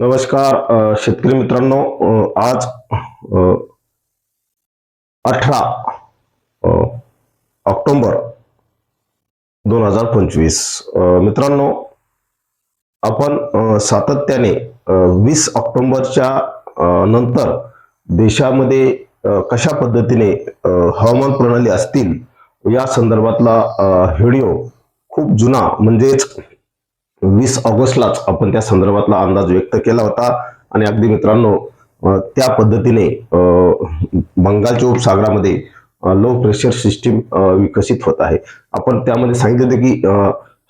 नमस्कार शेतकरी मित्रांनो आज अठरा ऑक्टोबर दोन हजार पंचवीस. मित्रांनो आपण सातत्याने वीस ऑक्टोबरच्या नंतर देशामध्ये कशा पद्धतीने हवामान प्रणाली असतील या संदर्भातला व्हिडिओ खूप जुना म्हणजेच वीस ऑगस्टलाच आपण त्या संदर्भातला अंदाज व्यक्त केला होता. आणि अगदी मित्रांनो त्या पद्धतीने बंगालच्या उपसागरामध्ये लो प्रेशर सिस्टीम विकसित होत आहे. आपण त्यामध्ये सांगितलं होतं की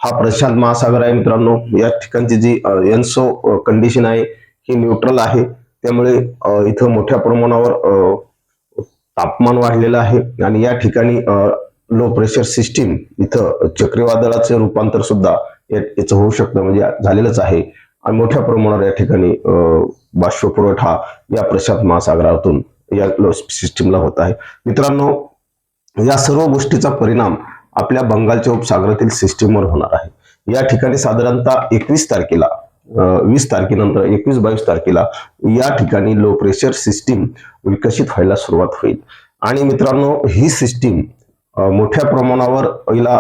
हा प्रशांत महासागर आहे मित्रांनो. या ठिकाणची जी एनसो कंडिशन आहे ही न्यूट्रल आहे. त्यामुळे इथं मोठ्या प्रमाणावर तापमान वाढलेलं आहे. आणि या ठिकाणी लो प्रेशर सिस्टीम इथं चक्रीवादळाचे रूपांतर सुद्धा याचं होऊ शकतं म्हणजे झालेलंच आहे. आणि मोठ्या प्रमाणावर या ठिकाणी अं, बाष्प पुरवठा या प्रशांत महासागरातून या सिस्टीमला होत आहे. मित्रांनो या सर्व गोष्टीचा परिणाम आपल्या बंगालच्या उपसागरातील सिस्टीमवर होणार आहे. या ठिकाणी साधारणतः एकवीस तारखेला वीस तारखेनंतर एकवीस बावीस तारखेला या ठिकाणी लो प्रेशर सिस्टीम विकसित व्हायला सुरुवात होईल. आणि मित्रांनो ही सिस्टीम मोठ्या प्रमाणावर हिला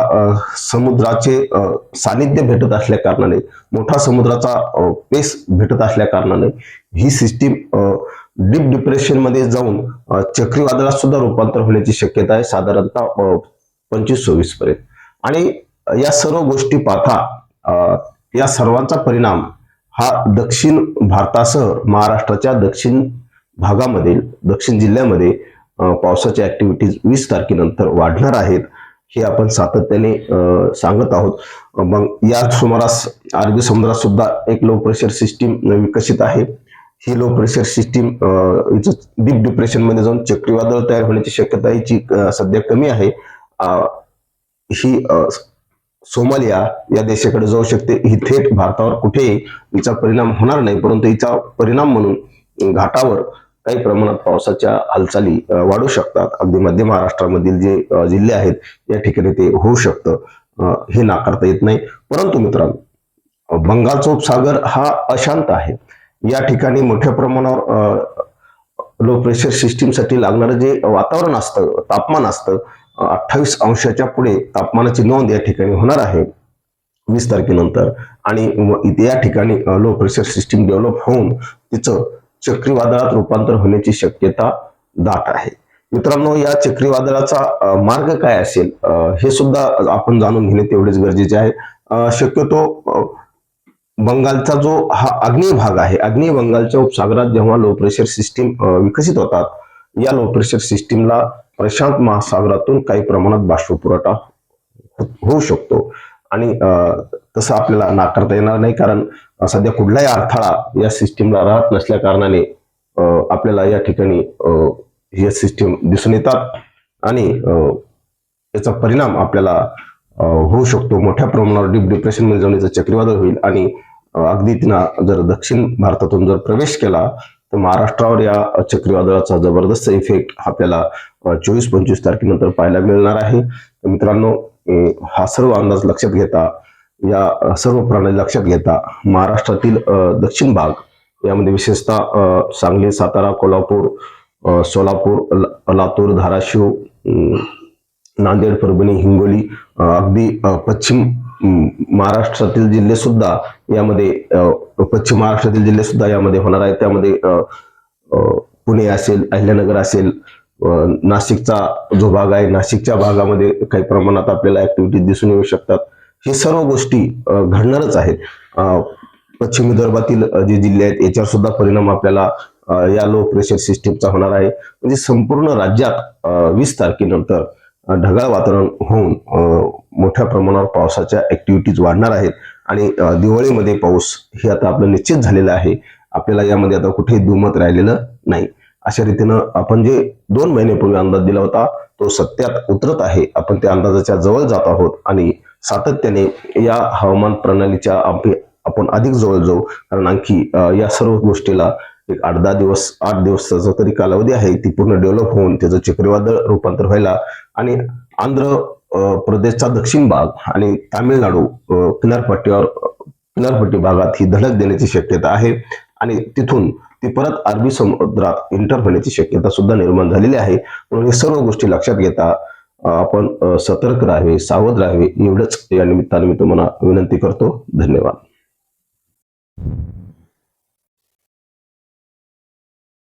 समुद्राचे सानिध्य भेटत असल्या कारणाने मोठा समुद्राचा पेस भेटत असल्या कारणाने ही सिस्टीम डीप डिप्रेशनमध्ये जाऊन चक्रीवादळात सुद्धा रूपांतर होण्याची शक्यता आहे साधारणतः पंचवीस सव्वीस पर्यंत. आणि या सर्व गोष्टी पाहता या सर्वांचा परिणाम हा दक्षिण भारतासह महाराष्ट्राच्या दक्षिण भागामधील दक्षिण जिल्ह्यामध्ये पावसाच्या ऍक्टिव्हिटीज वीस तारखेनंतर वाढणार आहेत हे आपण सातत्याने सांगत आहोत. मग या सुमारास अरबी समुद्रात सुद्धा एक लो प्रेशर सिस्टीम विकसित आहे. ही लो प्रेशर सिस्टीम डीप डिप्रेशनमध्ये जाऊन चक्रीवादळ तयार होण्याची शक्यता हिची सध्या कमी आहे. ही सोमालिया या देशाकडे जाऊ शकते. ही थेट भारतावर कुठेही हिचा परिणाम होणार नाही परंतु हिचा परिणाम म्हणून घाटावर काही प्रमाणात पावसाच्या हालचाली वाढू शकतात. अगदी मध्य महाराष्ट्रामधील जे जिल्हे आहेत या ठिकाणी ते होऊ शकतं हे नाकारता येत नाही. परंतु मित्रांनो बंगालचा उपसागर हा अशांत आहे. या ठिकाणी मोठ्या प्रमाणावर लो प्रेशर सिस्टीमसाठी लागणारं जे वातावरण असतं तापमान असतं अठ्ठावीस अंशाच्या पुढे तापमानाची नोंद या ठिकाणी होणार आहे. वीस तारखेनंतर. आणि इथे या ठिकाणी लो प्रेशर सिस्टीम डेव्हलप होऊन तिचं चक्रीवादळात रूपांतर होण्याची शक्यता दाट आहे. मित्रांनो या चक्रीवादळाचा मार्ग काय असेल? हे सुद्धा आपण जाणून घेणे तेवढेच गरजेचे आहे. शक्यतो बंगालचा जो हा आग्नेय भाग आहे आग्नेय बंगालच्या उपसागरात जेव्हा लो प्रेशर सिस्टीम विकसित होतात या लो प्रेशर सिस्टीमला प्रशांत महासागरातून काही प्रमाणात बाष्प पुरवठा होऊ शकतो. आणि तसं आपल्याला नाकारता येणार नाही. कारण सध्या कुठलाही अडथळा या सिस्टीमला राहत नसल्या कारणाने आपल्याला या ठिकाणी अ, हे सिस्टीम दिसून येतात. आणि याचा परिणाम आपल्याला होऊ शकतो. मोठ्या प्रमाणावर डीप डिप्रेशनमध्ये जाऊन चक्रीवादळ होईल. आणि अगदी तिनं जर दक्षिण भारतातून जर प्रवेश केला तर महाराष्ट्रावर या चक्रीवादळाचा जबरदस्त इफेक्ट आपल्याला चोवीस पंचवीस तारखेनंतर पाहायला मिळणार आहे. तर मित्रांनो हा सर्व अंदाज लक्षात घेता या सर्व प्रणाली लक्षात घेता महाराष्ट्रातील दक्षिण भाग यामध्ये विशेषतः सांगली सातारा कोल्हापूर सोलापूर लातूर धाराशिव नांदेड परभणी हिंगोली अगदी पश्चिम महाराष्ट्रातील जिल्हे सुद्धा यामध्ये पश्चिम महाराष्ट्रातील जिल्हे सुद्धा यामध्ये होणार आहेत. त्यामध्ये पुणे असेल अहिल्यानगर असेल नाशिकचा जो भाग आहे नाशिकच्या भागामध्ये काही प्रमाणात आपल्याला ऍक्टिव्हिटी दिसून येऊ शकतात. हे सर्व गोष्टी घडणारच आहेत. पश्चिम विदर्भातील जे जिल्हे आहेत याच्यावर सुद्धा परिणाम आपल्याला या लो प्रेशर सिस्टीमचा होणार आहे. म्हणजे संपूर्ण राज्यात वीस तारखेनंतर ढगाळ वातावरण होऊन मोठ्या प्रमाणावर पावसाच्या ऍक्टिव्हिटीज वाढणार आहेत. आणि दिवाळीमध्ये पाऊस हे आता आपलं निश्चित झालेलं आहे. आपल्याला यामध्ये आता कुठेही दुमत राहिलेलं नाही. अशा रीतीनं आपण जे दोन महिनेपूर्वी अंदाज दिला होता तो सत्यात उतरत आहे. आपण त्या अंदाजाच्या जवळ जात आहोत आणि सातत्याने या हवामान प्रणालीच्या आपण अधिक जवळ जाऊ. कारण आणखी या सर्व गोष्टीला एक आठ दहा दिवस आठ दिवसाचा तरी कालावधी आहे. ती पूर्ण डेव्हलप होऊन त्याचं चक्रीवादळ रूपांतर व्हायला आणि आंध्र प्रदेशचा दक्षिण भाग आणि तामिळनाडू किनारपट्टीवर किनारपट्टी भागात ही धडक देण्याची शक्यता आहे. आणि तिथून ती परत अरबी समुद्रात एंटर होण्याची शक्यता सुद्धा निर्माण झालेली आहे. म्हणून हे सर्व गोष्टी लक्षात घेता आपण सतर्क राहावे सावध राहावे. एवढंच या निमित्ताने मी तुम्हाला विनंती करतो. धन्यवाद.